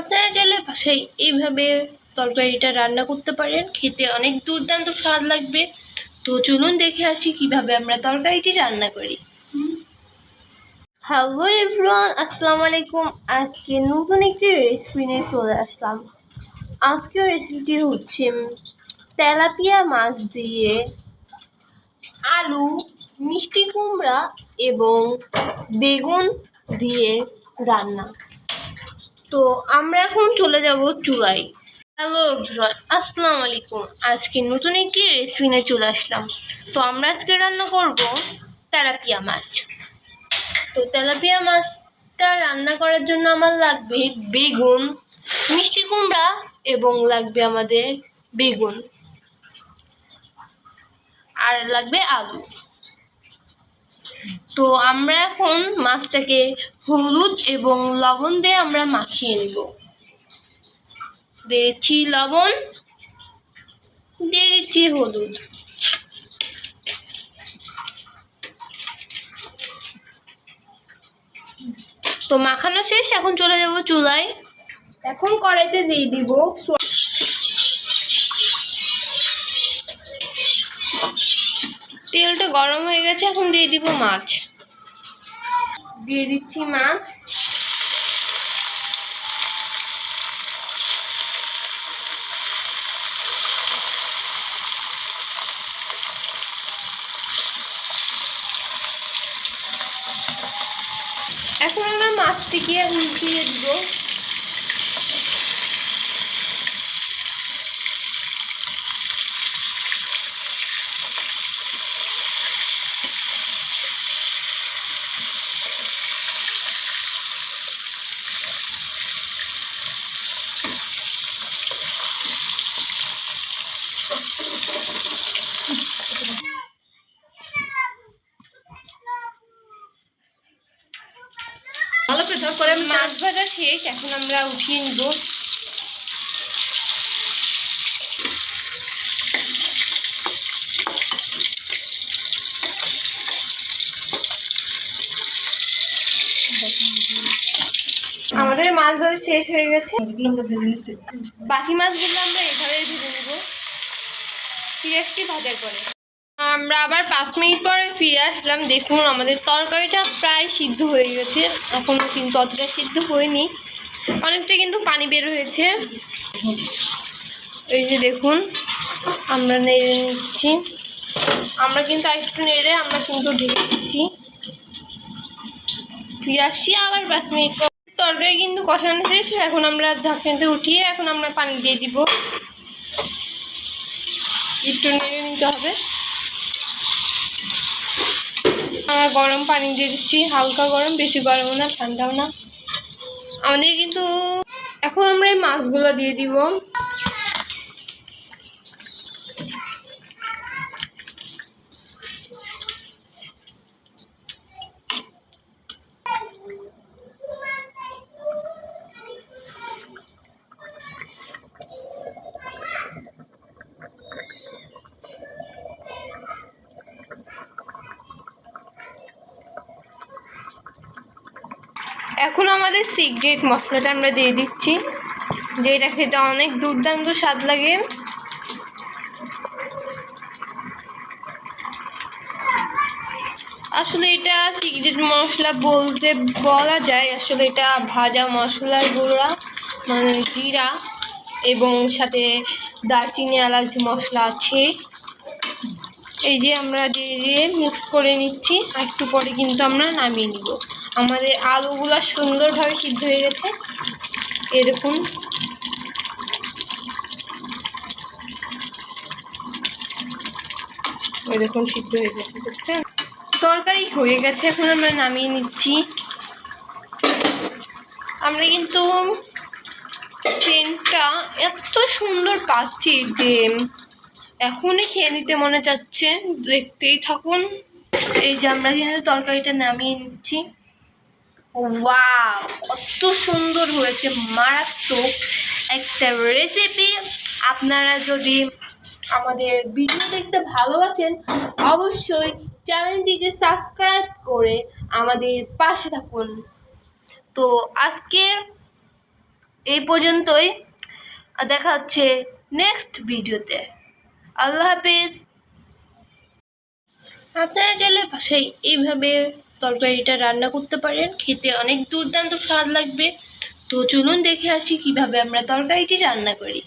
আপনারা চাইলে বাসায় এইভাবে তরকারিটা রান্না করতে পারেন। খেতে অনেক দুর্দান্ত স্বাদ লাগবে। তো চলুন দেখে আসি কীভাবে আমরা তরকারিটি রান্না করি। হ্যালো এভরিওয়ান, আসসালামু আলাইকুম। আজকে নতুন একটি রেসিপি নিয়ে চলে আসলাম। আজকের রেসিপিটি হচ্ছে তেলাপিয়া মাছ দিয়ে আলু, মিষ্টি কুমড়া এবং বেগুন দিয়ে রান্না। তো আমরা এখন চলে যাব চুলায় হ্যালো এভরিওয়ান আসসালামু আলাইকুম। আজকে নতুন একটি রেসিপি নিয়ে চলে আসলাম। তো আমরা আজকে রান্না করব তেলাপিয়া মাছ। তো তেলাপিয়া মাছটা রান্না করার জন্য আমার লাগবে বেগুন, মিষ্টি কুমড়া এবং লাগবে আমাদের বেগুন। আর লাগবে আলু। তো আমরা এখন মাছটাকে হলুদ এবং লবণ দিয়ে আমরা মাখিয়ে নেব। দিয়েছি লবণ, দিয়েছি হলুদ। তো মাখানো শেষ, এখন চলে যাব চুলায়। এখন কড়াইতে দিয়ে দিব তেলটা গরম হয়ে গেছে, এখন দিয়ে দিব মাছ। দিয়ে দিচ্ছি মাছ এখন আমরা মাছটিকে উল্টিয়ে দিব। মাছ ভাজা শেষ এখন আমরা উঠিয়ে নিব। আমাদের মাছ ভাজা শেষ হয়ে গেছে। বাকি মাছগুলো আমরা এভাবেই ভেজে নেব। পেঁয়াজটি ভাজার পরে? আমরা আবার পাঁচ মিনিট পরে ফিরে আসলাম। দেখুন, আমাদের তরকারিটা প্রায় সিদ্ধ হয়ে গেছে। এখনও কিন্তু অতটা সিদ্ধ হয়নি। অনেকটা কিন্তু পানি বের হয়েছে। এই যে দেখুন, আমরা নেড়ে নিচ্ছি। আমরা কিন্তু আরেকটু নেড়ে আমরা কিন্তু ঢেকে দিচ্ছি। ফিরে আসছি আবার পাঁচ মিনিট পর। তরকারি কিন্তু কষানো শেষ। এখন আমরা ঢাকনাতে উঠিয়ে এখন আমরা পানি দিয়ে দিব। একটু নেড়ে নিতে হবে। গরম পানি দিয়ে দিচ্ছি, হালকা গরম, বেশি গরমও না, ঠান্ডাও না। আমাদের কিন্তু এখন আমরা এই মাছগুলো দিয়ে দিব। এখন আমাদের সিক্রেট মশলাটা আমরা দিয়ে দিচ্ছি, যেটা খেতে অনেক দুর্দান্ত স্বাদ লাগে। আসলে এটা সিক্রেট মশলা বলতে বলা যায়, আসলে এটা ভাজা মশলার গুঁড়া মানে জিরা, এবং সাথে দারচিনি, এলাচ মশলা আছে। এই যে আমরা দিয়ে দিয়ে মিক্স করে নিচ্ছি একটু পরে কিন্তু আমরা নামিয়ে নিব। আমাদের আলুগুলো সুন্দরভাবে সিদ্ধ হয়ে গেছে। এরকম এরকম সিদ্ধ হয়ে গেছে। দেখছেন? তরকারি হয়ে গেছে, এখন আমরা নামিয়ে নিচ্ছি। আমরা কিন্তু সেন্টটা এত সুন্দর পাচ্ছি যে এখনই খেয়ে নিতে মনে চাচ্ছে। দেখতেই থাকুন। এই যে আমরা কিন্তু তরকারিটা নামিয়ে নিচ্ছি। ওয়াও, কত সুন্দর হয়েছে। মারাত্মক একটা রেসিপি আপনারা যদি আমাদের ভিডিও দেখতে ভালোবাসেন, অবশ্যই চ্যানেলটিকে সাবস্ক্রাইব করে আমাদের পাশে থাকুন। তো আজকের এই পর্যন্তই। দেখা হচ্ছে নেক্সট ভিডিওতে আল্লাহ হাফিজ। আপনারা চাইলে বাসায় এইভাবে তরকারিটা রান্না করতে পারেন, খেতে অনেক দুর্দান্ত স্বাদ লাগবে। তো চলুন দেখে আসি কীভাবে আমরা তরকারিটি রান্না করি।